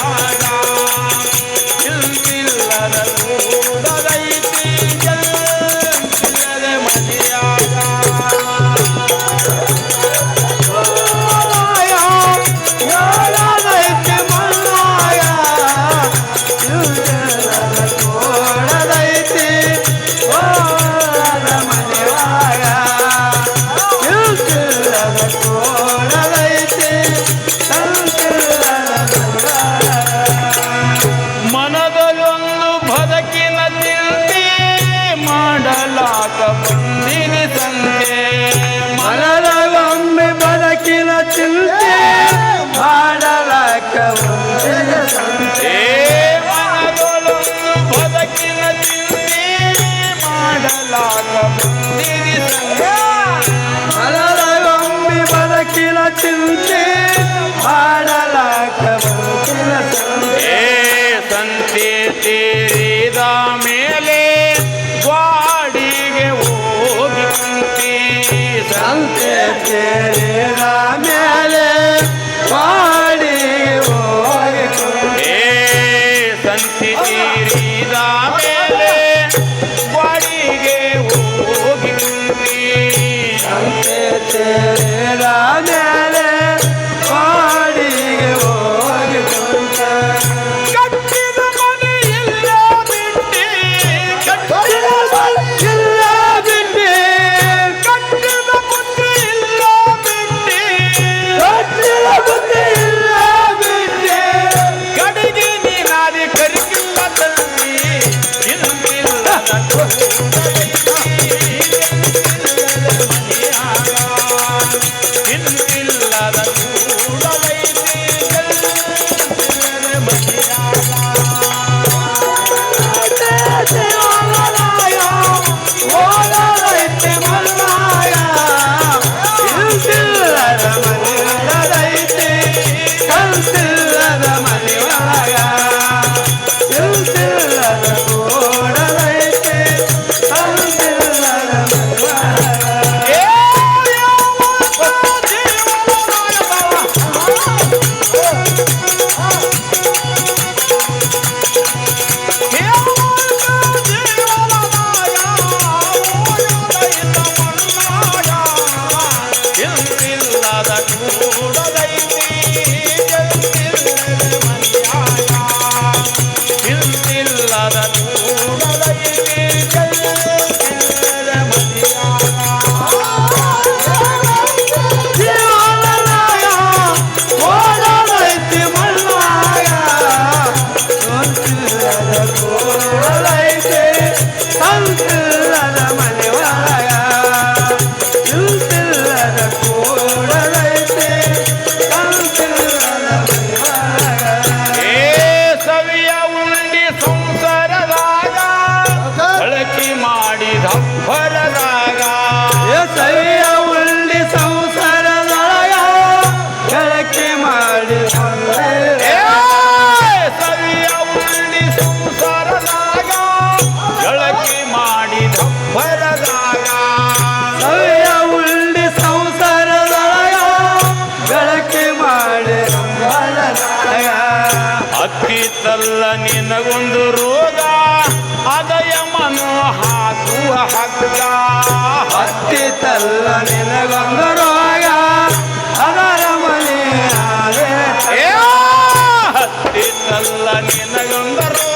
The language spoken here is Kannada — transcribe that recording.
आया சந்தே தேரே ராமே. ಹೊರದಾಗ ಸೈಯ ಉಳ್ಳಿ ಸಂಸಾರದೊಳಗ ಬೆಳಕೆ ಮಾಡಿ ಸೈಯ ಉಳ್ಳಿ ಸಂಸಾರದಾಗ ಬೆಳಕೆ ಮಾಡಿ ತೂಹ ಹಗ್ಗ. ಹತ್ತಿತಲ್ಲ ನಿನಗೊಂದು ರೋಗ ಅದರ ಮನೆಯ ಹತ್ತಿ ತಲ್ಲ ನಿನಗೊಂದರೋ